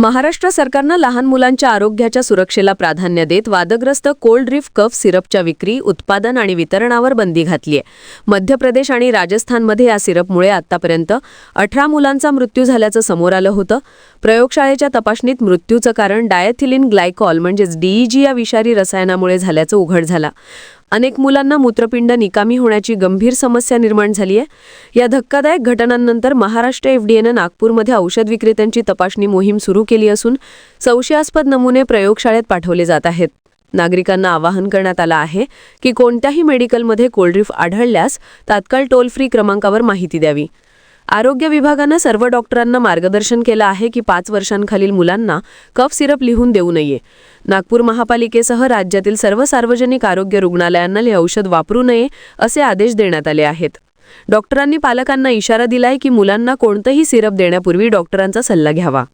महाराष्ट्र सरकारनं लहान मुलांच्या आरोग्याच्या सुरक्षेला प्राधान्य देत वादग्रस्त कोल्ड ड्रीफ कफ सिरपच्या विक्री उत्पादन आणि वितरणावर बंदी घातली आहे. मध्य प्रदेश आणि राजस्थानमध्ये या सिरपमुळे आतापर्यंत अठरा मुलांचा मृत्यू झाल्याचं समोर आलं होतं. प्रयोगशाळेच्या तपासणीत मृत्यूचं कारण डायथिलिन ग्लायकॉल म्हणजेच डीईजी या विषारी रसायनामुळे झाल्याचं उघड झालं. अनेक मुलांना मूत्रपिंड निकामी होण्याची गंभीर समस्या निर्माण झाली आहे. या धक्कादायक घटनांनंतर महाराष्ट्र एफडीएनं नागपूरमध्ये औषध विक्रेत्यांची तपासणी मोहीम सुरू केली असून संशयास्पद नमुने प्रयोगशाळेत पाठवले जात आहेत. नागरिकांना आवाहन करण्यात आलं आहे की कोणत्याही मेडिकलमध्ये कोल्ड्रीफ आढळल्यास तात्काळ टोल फ्री क्रमांकावर माहिती द्यावी. आरोग्य विभागानं सर्व डॉक्टरांना मार्गदर्शन केलं आहे की पाच वर्षांखालील मुलांना कफ सिरप लिहून देऊ नये. नागपूर महापालिकेसह राज्यातील सर्व सार्वजनिक आरोग्य रुग्णालयांना हे औषध वापरू नये असे आदेश देण्यात आले आहेत. डॉक्टरांनी पालकांना इशारा दिलाय की मुलांना कोणतंही सिरप देण्यापूर्वी डॉक्टरांचा सल्ला घ्यावा.